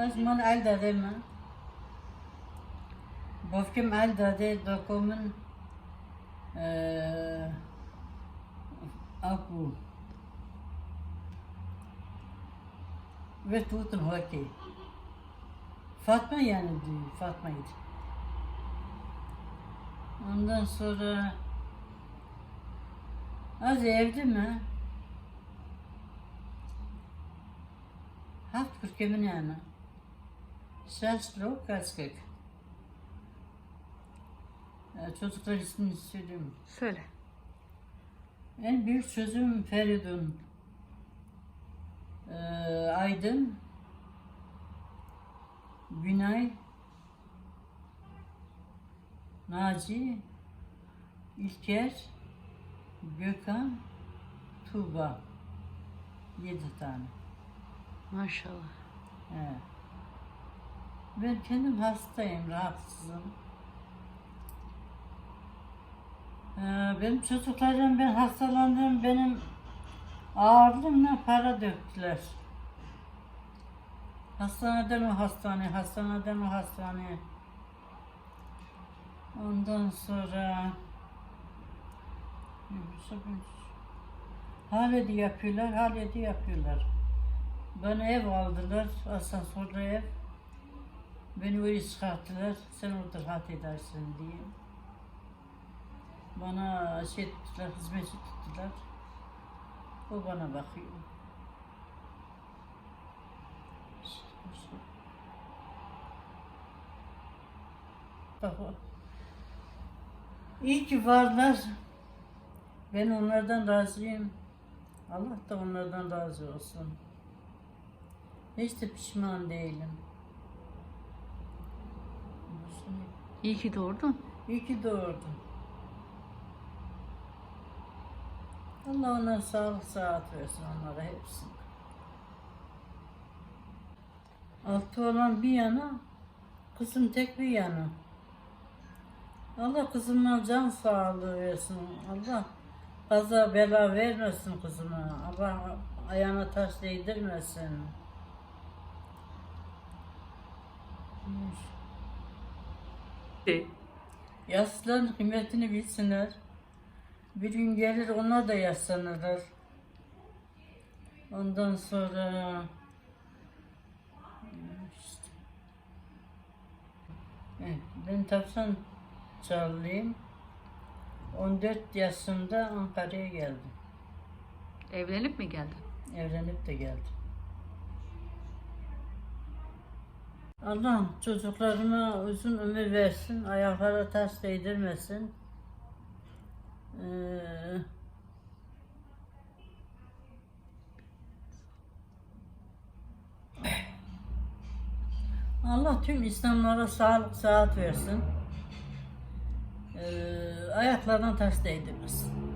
Kızımın el dedi mi? Bofkim el dedi, dokumun ee, aku. Ve tutun hoki. Fatma yani diyor, Fatma'ydı. Ondan sonra az evde mi? Haft kürkemin yani. Şaşlı kaçkak. Ee, Çocuklar ismini söyleyeyim. Söyle. En büyük çözüm Feridun. Ee, Aydın. Günay. Naci. İlker. Gökhan. Tuğba. Yedi tane. Maşallah. He. Ben kendim hastayım, rahatsızım. Ee, benim çocuklarım ben hastalandım, benim ağırlığımla para döktüler. Hastaneden o hastane, hastaneden o hastane. Ondan sonra Haledi yapıyorlar, haledi yapıyorlar. Bana ev aldılar, asansörde ev. Beni öyle çıkarttılar, sen orada rahat edersin diye. Bana şey tuttular, hizmetçi tuttular. O bana bakıyor. Bak o. İyi ki varlar. Ben onlardan razıyım. Allah da onlardan razı olsun. Hiç de pişman değilim. İyi ki doğurdun. İyi ki doğurdum. Allah ona sağlık saat versin onlara hepsine. Altı olan bir yana, kızım tek bir yana. Allah kızıma can sağlığı versin. Allah kaza bela vermesin kızıma. Allah ayağına taş değdirmesin. Yaşlıların kıymetini bilsinler. Bir gün gelir onlar da yaşlanırlar. Ondan sonra işte. Evet, ben Tavşan Çarlıyım. 14 yaşında Ankara'ya geldim. Evlenip mi geldin? Evlenip de geldim. Allah çocuklarıma uzun ömür versin, ayaklara taş değdirmesin. Ee, Allah tüm İslamlara sağlık, sıhhat versin. Ee, ayaklarına taş değdirmesin.